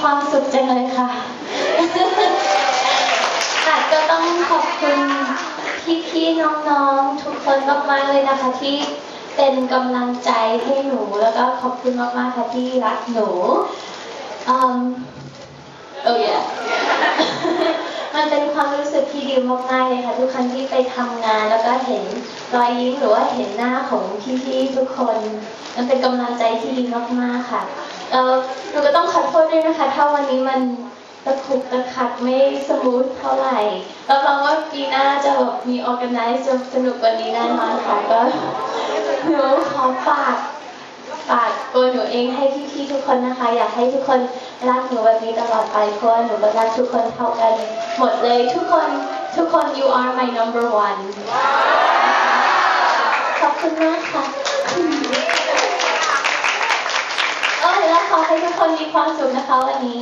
ความสุขจังเลยค่ะค่ะก็ต้องขอบคุณพี่ๆน้องๆ ทุกคนมากๆเลยนะคะ ที่เป็นกำลังใจให้หนู แล้วก็ขอบคุณมากๆค่ะที่รักหนูอืมโอ้ยมันเป็นความรู้สึกที่ดีมากๆเลยค่ะ ทุกครั้งที่ไปทำงานแล้วก็เห็นรอยยิ้มหรือว่าเห็นหน้าของพี่ๆทุกคน มันเป็นกำลังใจที่ดีมากๆค่ะ เออหนูก็ต้องขอโทษด้วยนะคะ ถ้าวันนี้มันตะคุกตะคักไม่สมูทเท่าไหร่รับรองว่าปีหน้าจะแบบมี organize จะสนุกกว่านี้แน่นอนค่ะก็หนูขอฝากฝากตัวหนูเองให้พี่ๆทุกคนนะคะ อยากให้ทุกคนรักหนูแบบนี้ตลอดไปเพราะหนูก็รักทุกคนเท่ากัน หมดเลยทุกคนทุกคน you are my number one ขอบคุณมากค่ะเออแล้วขอ ให้ทุกคนมีความสุขนะคะวันนี้